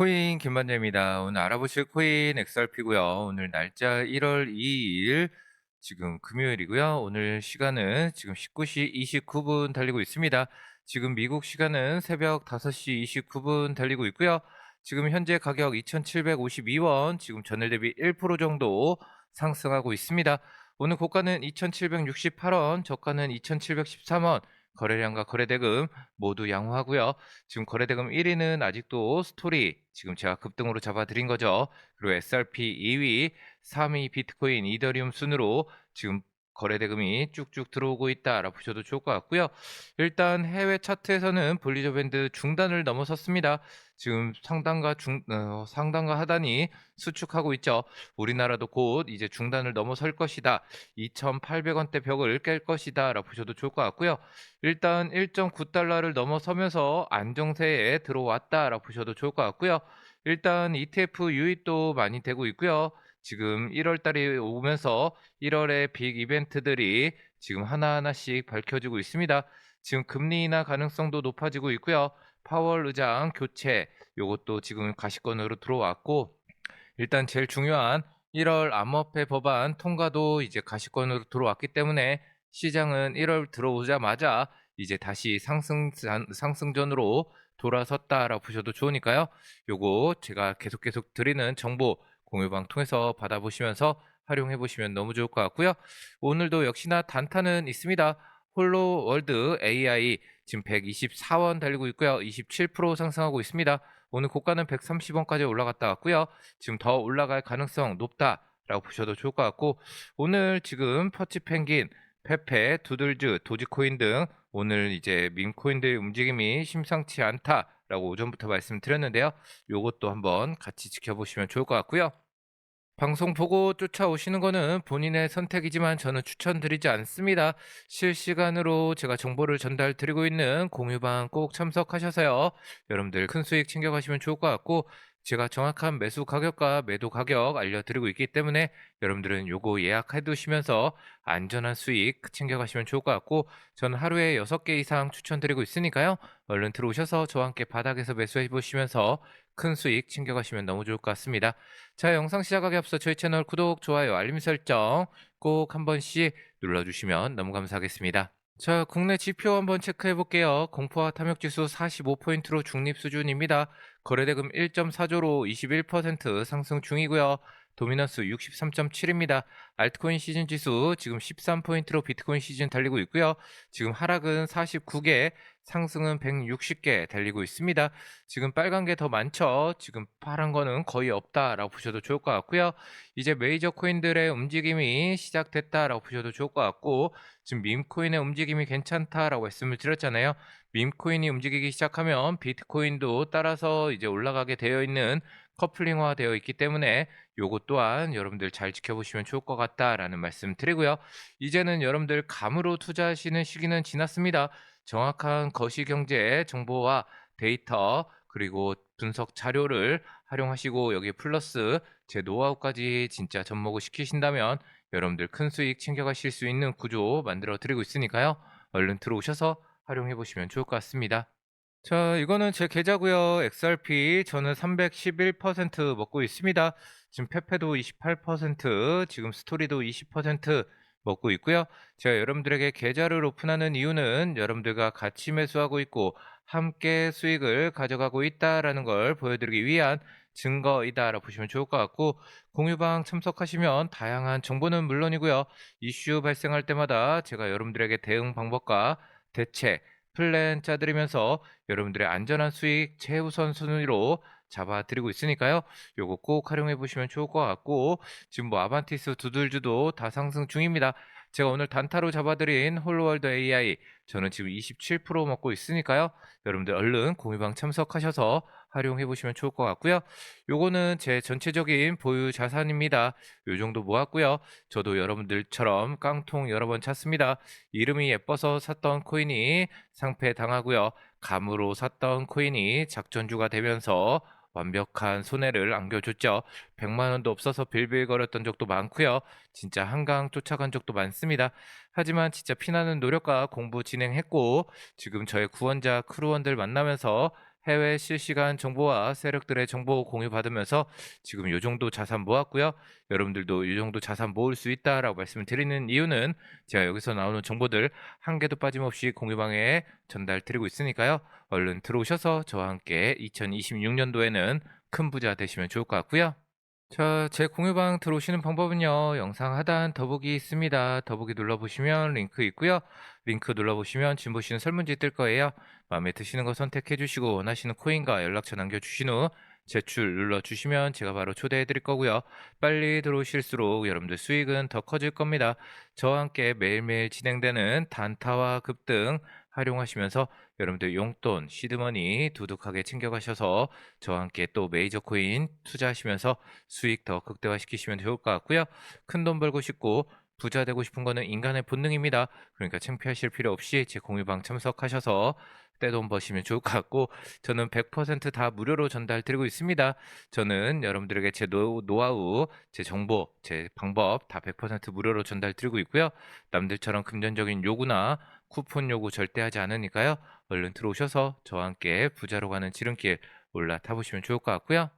비트코인 김반장입니다. 오늘 알아보실 코인 XRP고요. 오늘 날짜 1월 2일 지금 금요일이고요. 오늘 시간은 지금 19시 29분 달리고 있습니다. 지금 미국 시간은 새벽 5시 29분 달리고 있고요. 지금 현재 가격 2,752원, 지금 전일 대비 1% 정도 상승하고 있습니다. 오늘 고가는 2,768원, 저가는 2,713원, 거래량과 거래대금 모두 양호하고요. 지금 거래대금 1위는 아직도 스토리 지금 제가 급등으로 잡아드린 거죠. 그리고 SRP 2위, 3위 비트코인, 이더리움 순으로 지금 거래대금이 쭉쭉 들어오고 있다라고 보셔도 좋을 것 같고요. 일단 해외 차트에서는 볼리저 밴드 중단을 넘어섰습니다. 지금 상단과 중 어, 상단과 하단이 수축하고 있죠. 우리나라도 곧 이제 중단을 넘어설 것이다. 2,800원대 벽을 깰 것이다라고 보셔도 좋을 것 같고요. 일단 1.9달러를 넘어서면서 안정세에 들어왔다라고 보셔도 좋을 것 같고요. 일단 ETF 유입도 많이 되고 있고요. 지금 1월 달이 오면서 1월에 빅 이벤트들이 지금 하나하나씩 밝혀지고 있습니다. 지금 금리 인하 가능성도 높아지고 있고요. 파월 의장 교체 요것도 지금 가시권으로 들어왔고 일단 제일 중요한 1월 암호화폐 법안 통과도 이제 가시권으로 들어왔기 때문에 시장은 1월 들어오자마자 이제 다시 상승 상승전으로 돌아섰다라고 보셔도 좋으니까요. 요거 제가 계속 계속 드리는 정보 공유방 통해서 받아보시면서 활용해 보시면 너무 좋을 것 같고요. 오늘도 역시나 단타는 있습니다. 홀로 월드 AI 지금 124원 달리고 있고요. 27% 상승하고 있습니다. 오늘 고가는 130원까지 올라갔다 왔고요. 지금 더 올라갈 가능성 높다라고 보셔도 좋을 것 같고 오늘 지금 퍼치 펭귄, 페페, 두들즈, 도지코인 등 오늘 이제 밈코인들 움직임이 심상치 않다 라고 오전부터 말씀드렸는데요. 요것도 한번 같이 지켜보시면 좋을 것 같고요. 방송 보고 쫓아오시는 거는 본인의 선택이지만 저는 추천드리지 않습니다. 실시간으로 제가 정보를 전달 드리고 있는 공유방 꼭 참석하셔서요. 여러분들 큰 수익 챙겨가시면 좋을 것 같고 제가 정확한 매수 가격과 매도 가격 알려드리고 있기 때문에 여러분들은 요거 예약해 두시면서 안전한 수익 챙겨가시면 좋을 것 같고 저는 하루에 6개 이상 추천드리고 있으니까요. 얼른 들어오셔서 저와 함께 바닥에서 매수해 보시면서 큰 수익 챙겨가시면 너무 좋을 것 같습니다. 자, 영상 시작하기 앞서 저희 채널 구독, 좋아요, 알림 설정 꼭 한 번씩 눌러주시면 너무 감사하겠습니다. 자, 국내 지표 한번 체크해 볼게요. 공포와 탐욕 지수 45포인트로 중립 수준입니다. 거래대금 1.4조로 21% 상승 중이고요. 도미넌스 63.7입니다. 알트코인 시즌 지수 지금 13포인트로 비트코인 시즌 달리고 있고요. 지금 하락은 49개, 상승은 160개 달리고 있습니다. 지금 빨간 게 더 많죠. 지금 파란 거는 거의 없다라고 보셔도 좋을 것 같고요. 이제 메이저 코인들의 움직임이 시작됐다라고 보셔도 좋을 것 같고 지금 밈코인의 움직임이 괜찮다라고 말씀을 드렸잖아요. 밈코인이 움직이기 시작하면 비트코인도 따라서 이제 올라가게 되어 있는 커플링화 되어 있기 때문에 요것 또한 여러분들 잘 지켜보시면 좋을 것 같다라는 말씀 드리고요. 이제는 여러분들 감으로 투자하시는 시기는 지났습니다. 정확한 거시 경제 정보와 데이터 그리고 분석 자료를 활용하시고 여기 플러스 제 노하우까지 진짜 접목을 시키신다면 여러분들 큰 수익 챙겨가실 수 있는 구조 만들어 드리고 있으니까요. 얼른 들어오셔서 활용해 보시면 좋을 것 같습니다. 자, 이거는 제 계좌고요. XRP 저는 311% 먹고 있습니다. 지금 페페도 28%, 지금 스토리도 20% 먹고 있고요. 제가 여러분들에게 계좌를 오픈하는 이유는 여러분들과 같이 매수하고 있고 함께 수익을 가져가고 있다라는 걸 보여드리기 위한 증거이다라고 보시면 좋을 것 같고 공유방 참석하시면 다양한 정보는 물론이고요. 이슈 발생할 때마다 제가 여러분들에게 대응 방법과 대책 플랜 짜드리면서 여러분들의 안전한 수익 최우선 순위로 잡아드리고 있으니까요. 요거 꼭 활용해 보시면 좋을 것 같고 지금 뭐 아반티스 두들주도 다 상승 중입니다. 제가 오늘 단타로 잡아드린 홀로월드 AI 저는 지금 27% 먹고 있으니까요. 여러분들 얼른 공유방 참석하셔서 활용해 보시면 좋을 것 같고요. 요거는 제 전체적인 보유 자산입니다. 요 정도 모았고요. 저도 여러분들처럼 깡통 여러 번 찼습니다. 이름이 예뻐서 샀던 코인이 상패 당하고요. 감으로 샀던 코인이 작전주가 되면서 완벽한 손해를 안겨줬죠. 100만 원도 없어서 빌빌거렸던 적도 많고요. 진짜 한강 쫓아간 적도 많습니다. 하지만 진짜 피나는 노력과 공부 진행했고 지금 저의 구원자 크루원들 만나면서 해외 실시간 정보와 세력들의 정보 공유 받으면서 지금 요 정도 자산 모았고요. 여러분들도 요 정도 자산 모을 수 있다라고 말씀을 드리는 이유는 제가 여기서 나오는 정보들 한 개도 빠짐없이 공유방에 전달 드리고 있으니까요. 얼른 들어오셔서 저와 함께 2026년도에는 큰 부자 되시면 좋을 것 같고요. 자, 제 공유방 들어오시는 방법은요. 영상 하단 더보기 있습니다. 더보기 눌러보시면 링크 있고요. 링크 눌러보시면 지금 보시는 설문지 뜰 거예요. 마음에 드시는 거 선택해 주시고 원하시는 코인과 연락처 남겨주신 후 제출 눌러주시면 제가 바로 초대해 드릴 거고요. 빨리 들어오실수록 여러분들 수익은 더 커질 겁니다. 저와 함께 매일매일 진행되는 단타와 급등 활용하시면서 여러분들 용돈, 시드머니 두둑하게 챙겨가셔서 저와 함께 또 메이저 코인 투자하시면서 수익 더 극대화시키시면 좋을 것 같고요. 큰 돈 벌고 싶고 부자 되고 싶은 거는 인간의 본능입니다. 그러니까 창피하실 필요 없이 제 공유방 참석하셔서 떼돈 버시면 좋을 것 같고 저는 100%다 무료로 전달 드리고 있습니다. 저는 여러분들에게 제 노, 노하우, 제 정보, 제 방법 다 100% 무료로 전달 드리고 있고요. 남들처럼 금전적인 요구나 쿠폰 요구 절대 하지 않으니까요. 얼른 들어오셔서 저와 함께 부자로 가는 지름길 올라타 보시면 좋을 것 같고요.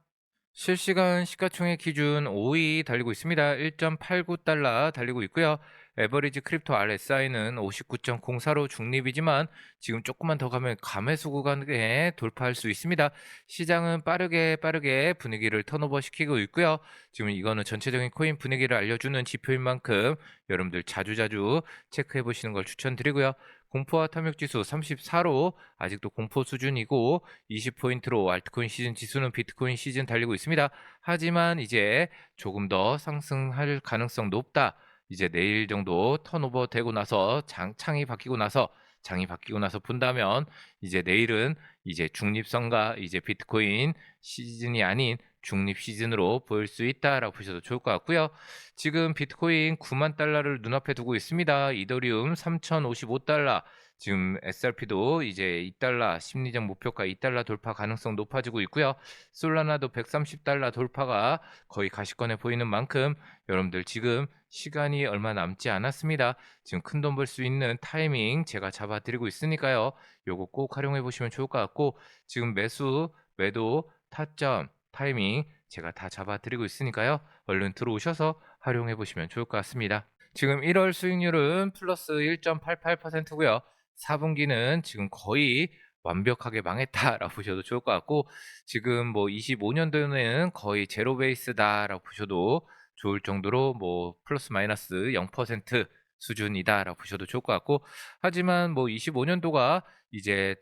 실시간 시가총액 기준 5위 달리고 있습니다. 1.89달러 달리고 있고요. 에버리지 크립토 RSI는 59.04로 중립이지만 지금 조금만 더 가면 감매수 구간에 돌파할 수 있습니다. 시장은 빠르게 빠르게 분위기를 턴오버 시키고 있고요. 지금 이거는 전체적인 코인 분위기를 알려주는 지표인 만큼 여러분들 자주자주 체크해 보시는 걸 추천드리고요. 공포와 탐욕 지수 34로 아직도 공포 수준이고 20포인트로 알트코인 시즌 지수는 비트코인 시즌 달리고 있습니다. 하지만 이제 조금 더 상승할 가능성 높다. 이제 내일 정도 턴오버 되고 나서 장, 창이 바뀌고 나서 장이 바뀌고 나서 본다면 이제 내일은 이제 중립성과 이제 비트코인 시즌이 아닌 중립 시즌으로 보일 수 있다라고 보셔도 좋을 것 같고요. 지금 비트코인 9만 달러를 눈앞에 두고 있습니다. 이더리움 3,055달러. 지금 SRP도 이제 2달러 심리적 목표가 2달러 돌파 가능성 높아지고 있고요. 솔라나도 130달러 돌파가 거의 가시권에 보이는 만큼 여러분들 지금 시간이 얼마 남지 않았습니다. 지금 큰 돈 벌 수 있는 타이밍 제가 잡아드리고 있으니까요. 요거 꼭 활용해 보시면 좋을 것 같고 지금 매수, 매도, 타점, 타이밍 제가 다 잡아드리고 있으니까요. 얼른 들어오셔서 활용해 보시면 좋을 것 같습니다. 지금 1월 수익률은 플러스 1.88%고요. 4분기는 지금 거의 완벽하게 망했다라고 보셔도 좋을 것 같고 지금 뭐 25년도에는 거의 제로 베이스다라고 보셔도 좋을 정도로 뭐 플러스 마이너스 0% 수준이다라고 보셔도 좋을 것 같고 하지만 뭐 25년도가 이제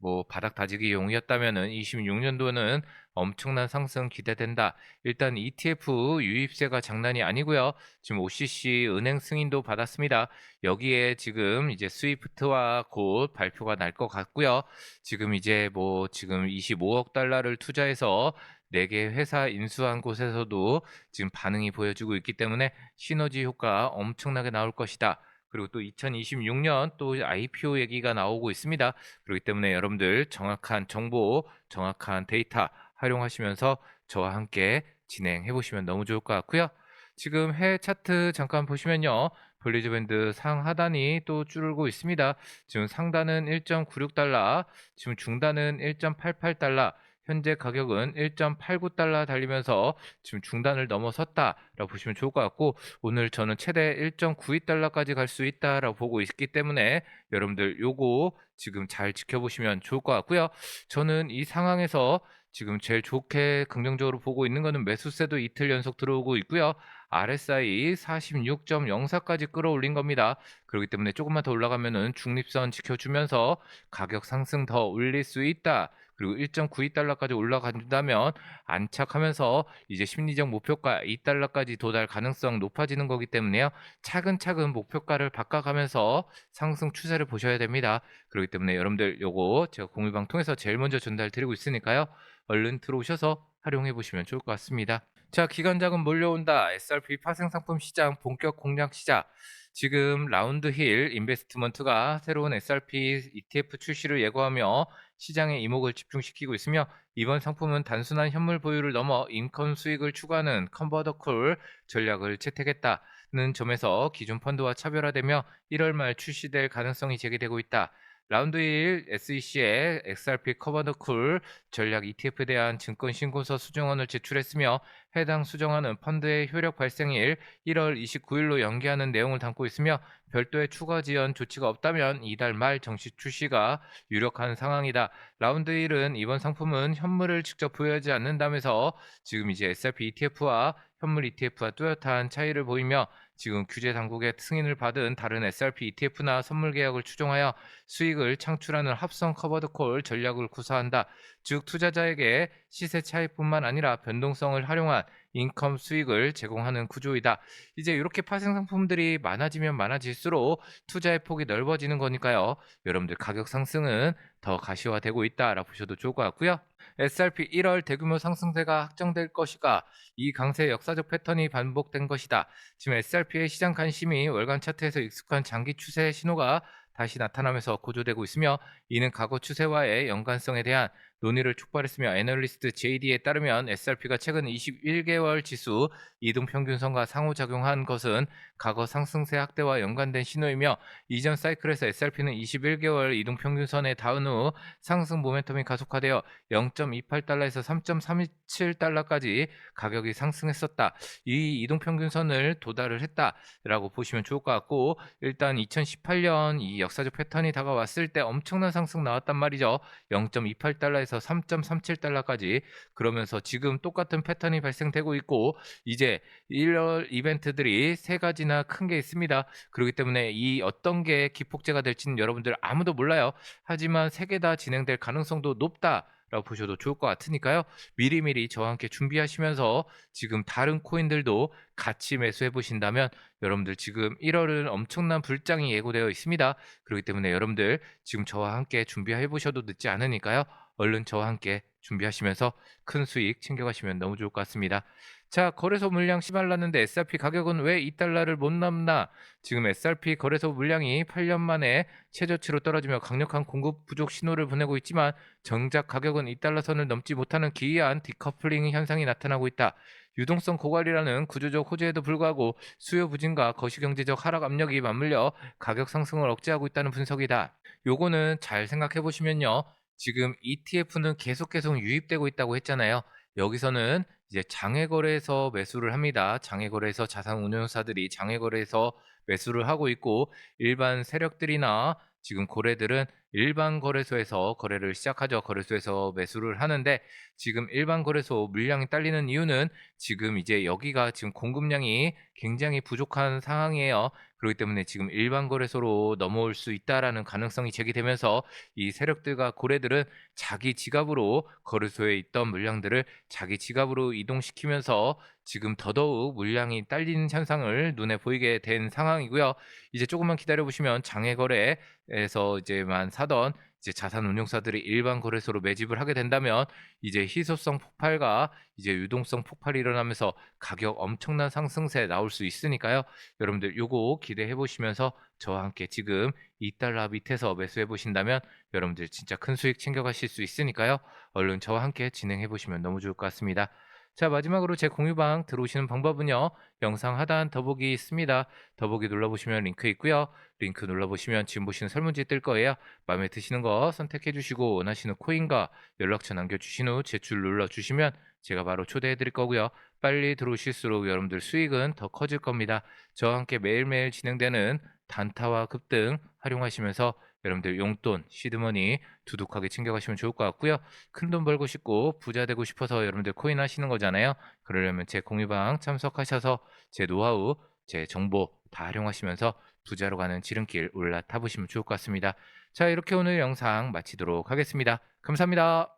뭐 바닥 다지기 용이었다면은 26년도는 엄청난 상승 기대된다. 일단 ETF 유입세가 장난이 아니고요. 지금 OCC 은행 승인도 받았습니다. 여기에 지금 이제 스위프트와 곧 발표가 날 것 같고요. 지금 이제 뭐 지금 25억 달러를 투자해서 4개 회사 인수한 곳에서도 지금 반응이 보여주고 있기 때문에 시너지 효과 엄청나게 나올 것이다. 그리고 또 2026년 또 IPO 얘기가 나오고 있습니다. 그렇기 때문에 여러분들 정확한 정보, 정확한 데이터 활용하시면서 저와 함께 진행해 보시면 너무 좋을 것 같고요. 지금 해외 차트 잠깐 보시면요. 볼리즈 밴드 상하단이 또 줄고 있습니다. 지금 상단은 1.96달러, 지금 중단은 1.88달러, 현재 가격은 1.89달러 달리면서 지금 중단을 넘어섰다라고 보시면 좋을 것 같고 오늘 저는 최대 1.92달러까지 갈 수 있다라고 보고 있기 때문에 여러분들 요거 지금 잘 지켜보시면 좋을 것 같고요. 저는 이 상황에서 지금 제일 좋게 긍정적으로 보고 있는 거는 매수세도 이틀 연속 들어오고 있고요. RSI 46.04까지 끌어올린 겁니다. 그렇기 때문에 조금만 더 올라가면은 중립선 지켜주면서 가격 상승 더 올릴 수 있다. 그리고 1.92달러까지 올라간다면 안착하면서 이제 심리적 목표가 2달러까지 도달 가능성 높아지는 거기 때문에요. 차근차근 목표가를 바꿔가면서 상승 추세를 보셔야 됩니다. 그렇기 때문에 여러분들 요거 제가 공유방 통해서 제일 먼저 전달 드리고 있으니까요. 얼른 들어오셔서 활용해 보시면 좋을 것 같습니다. 자, 기관 자금 몰려온다. SRP 파생 상품 시장 본격 공략 시작. 지금 라운드 힐 인베스트먼트가 새로운 SRP ETF 출시를 예고하며 시장의 이목을 집중시키고 있으며 이번 상품은 단순한 현물 보유를 넘어 인컨 수익을 추구하는 컨버더콜 전략을 채택했다는 점에서 기존 펀드와 차별화되며 1월 말 출시될 가능성이 제기되고 있다. 라운드 1 SEC의 XRP 커버드 쿨 전략 ETF에 대한 증권 신고서 수정안을 제출했으며 해당 수정안은 펀드의 효력 발생일 1월 29일로 연기하는 내용을 담고 있으며 별도의 추가 지연 조치가 없다면 이달 말 정식 출시가 유력한 상황이다. 라운드 1은 이번 상품은 현물을 직접 부여하지 않는다면서 지금 이제 SRP ETF와 현물 ETF와 뚜렷한 차이를 보이며 지금 규제 당국의 승인을 받은 다른 SRP ETF나 선물 계약을 추종하여 수익을 창출하는 합성 커버드 콜 전략을 구사한다. 즉 투자자에게 시세 차이뿐만 아니라 변동성을 활용한 인컴 수익을 제공하는 구조이다. 이제 이렇게 파생 상품들이 많아지면 많아질수록 투자의 폭이 넓어지는 거니까요. 여러분들 가격 상승은 더 가시화되고 있다라고 보셔도 좋을 것 같고요. SRP 1월 대규모 상승세가 확정될 것이가 이 강세 역사적 패턴이 반복된 것이다. 지금 SRP의 시장 관심이 월간 차트에서 익숙한 장기 추세 신호가 다시 나타나면서 고조되고 있으며 이는 과거 추세와의 연관성에 대한 논의를 촉발했으며 애널리스트 JD에 따르면 SRP가 최근 21개월 지수 이동평균선과 상호작용한 것은 과거 상승세 확대와 연관된 신호이며 이전 사이클에서 SRP는 21개월 이동 평균선에 닿은 후 상승 모멘텀이 가속화되어 0.28달러에서 3.37달러까지 가격이 상승했었다. 이 이동 평균선을 도달을 했다라고 보시면 좋을 것 같고 일단 2018년 이 역사적 패턴이 다가왔을 때 엄청난 상승 나왔단 말이죠. 0.28달러에서 3.37달러까지 그러면서 지금 똑같은 패턴이 발생되고 있고 이제 1월 이벤트들이 세 가지 나 큰 게 있습니다. 그렇기 때문에 이 어떤 게 기폭제가 될지는 여러분들 아무도 몰라요. 하지만 세 개 다 진행될 가능성도 높다. 라고 보셔도 좋을 것 같으니까요. 미리미리 저와 함께 준비하시면서 지금 다른 코인들도 같이 매수해 보신다면 여러분들 지금 1월은 엄청난 불장이 예고되어 있습니다. 그렇기 때문에 여러분들 지금 저와 함께 준비해 보셔도 늦지 않으니까요. 얼른 저와 함께 준비하시면서 큰 수익 챙겨가시면 너무 좋을 것 같습니다. 자, 거래소 물량 씨발랐는데 SRP 가격은 왜 2달러를 못 넘나? 지금 SRP 거래소 물량이 8년 만에 최저치로 떨어지며 강력한 공급 부족 신호를 보내고 있지만 정작 가격은 2달러 선을 넘지 못하는 기이한 디커플링 현상이 나타나고 있다. 유동성 고갈이라는 구조적 호재에도 불구하고 수요 부진과 거시경제적 하락 압력이 맞물려 가격 상승을 억제하고 있다는 분석이다. 요거는 잘 생각해 보시면요. 지금 ETF는 계속 계속 유입되고 있다고 했잖아요. 여기서는 이제 장외거래에서 매수를 합니다. 장외거래에서 자산운용사들이 장외거래에서 매수를 하고 있고 일반 세력들이나 지금 고래들은 일반 거래소에서 거래를 시작하죠. 거래소에서 매수를 하는데 지금 일반 거래소 물량이 딸리는 이유는 지금 이제 여기가 지금 공급량이 굉장히 부족한 상황이에요. 그렇기 때문에 지금 일반 거래소로 넘어올 수 있다라는 가능성이 제기되면서 이 세력들과 고래들은 자기 지갑으로 거래소에 있던 물량들을 자기 지갑으로 이동시키면서 지금 더더욱 물량이 딸리는 현상을 눈에 보이게 된 상황이고요. 이제 조금만 기다려 보시면 장외 거래에서 이제만 사던 이제 자산 운용사들이 일반 거래소로 매집을 하게 된다면 이제 희소성 폭발과 이제 유동성 폭발이 일어나면서 가격 엄청난 상승세 나올 수 있으니까요. 여러분들 요거 기대해 보시면서 저와 함께 지금 2달러 밑에서 매수해 보신다면 여러분들 진짜 큰 수익 챙겨 가실 수 있으니까요. 얼른 저와 함께 진행해 보시면 너무 좋을 것 같습니다. 자 마지막으로 제 공유방 들어오시는 방법은요. 영상 하단 더보기 있습니다. 더보기 눌러보시면 링크 있고요. 링크 눌러보시면 지금 보시는 설문지 뜰 거예요. 마음에 드시는 거 선택해 주시고 원하시는 코인과 연락처 남겨주신 후 제출 눌러주시면 제가 바로 초대해 드릴 거고요. 빨리 들어오실수록 여러분들 수익은 더 커질 겁니다. 저와 함께 매일매일 진행되는 단타와 급등 활용하시면서 여러분들 용돈, 시드머니 두둑하게 챙겨가시면 좋을 것 같고요. 큰 돈 벌고 싶고 부자 되고 싶어서 여러분들 코인 하시는 거잖아요. 그러려면 제 공유방 참석하셔서 제 노하우, 제 정보 다 활용하시면서 부자로 가는 지름길 올라타 보시면 좋을 것 같습니다. 자, 이렇게 오늘 영상 마치도록 하겠습니다. 감사합니다.